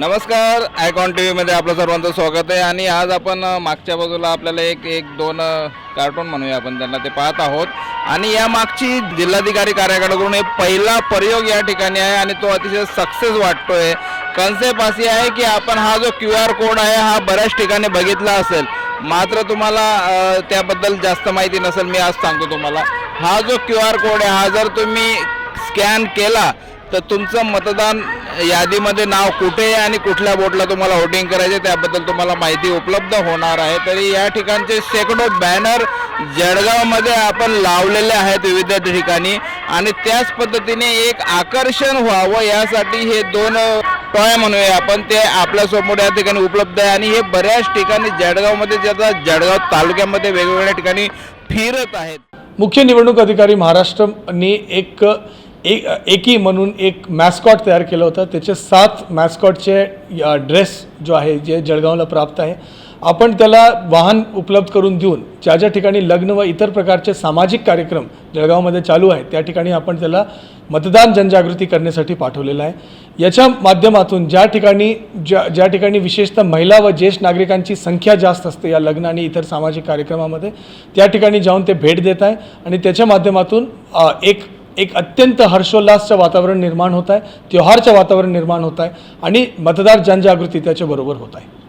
नमस्कार icon T व्हीमध्ये आपलं सर्वांचं स्वागत आहे आणि आज आपण मागच्या बाजूला आपल्याला एक एक दोन कार्टून म्हणूया आपण त्यांना ते पाहत आहोत. आणि या मागची जिल्हाधिकारी कार्यालयाकडून एक पहिला प्रयोग या ठिकाणी आहे आणि तो अतिशय सक्सेस वाटतोय. कन्सेप्ट अशी आहे की आपण हा जो क्यू आर कोड आहे हा बऱ्याच ठिकाणी बघितला असेल. मात्र तुम्हाला त्याबद्दल जास्त माहिती नसेल मी आज सांगतो तुम्हाला. हा जो क्यू आर कोड आहे हा जर तुम्ही स्कॅन केला तर तुमचं मतदान यादीमध्ये नाव कुठे आहे आणि कुठल्या बोटला तुम्हाला वोटिंग करायचे त्याबद्दल तुम्हाला माहिती उपलब्ध होणार आहे. तरी या ठिकाणचे शेकडो बॅनर जळगावमध्ये आपण लावलेले आहेत विविध ठिकाणी. आणि त्याच पद्धतीने एक आकर्षण व्हावं यासाठी हे दोन टॉय म्हणूया आपण ते आपल्यासमोर या ठिकाणी उपलब्ध आहे. आणि हे बऱ्याच ठिकाणी जळगावमध्ये ज्याचा जळगाव तालुक्यामध्ये वेगवेगळ्या ठिकाणी फिरत आहेत. मुख्य निवडणूक अधिकारी महाराष्ट्रने एक एक एकी म्हणून एक मॅस्कॉट तयार केलं होतं. त्याचे सात मॅस्कॉटचे ड्रेस जो आहे जे जळगावला प्राप्त आहे आपण त्याला वाहन उपलब्ध करून देऊन ज्या ज्या ठिकाणी लग्न व इतर प्रकारचे सामाजिक कार्यक्रम जळगावमध्ये चालू आहेत त्या ठिकाणी आपण त्याला मतदान जनजागृती करण्यासाठी पाठवलेलं आहे. याच्या माध्यमातून ज्या ठिकाणी ज्या ज्या ठिकाणी विशेषतः महिला व ज्येष्ठ नागरिकांची संख्या जास्त असते या लग्न आणि इतर सामाजिक कार्यक्रमामध्ये त्या ठिकाणी जाऊन ते भेट देत आहे आणि त्याच्या माध्यमातून एक एक अत्यंत हर्षोल्लासचं वातावरण निर्माण होत आहे त्योहारचं वातावरण निर्माण होत आहे आणि मतदार जनजागृती त्याच्याबरोबर होत आहे.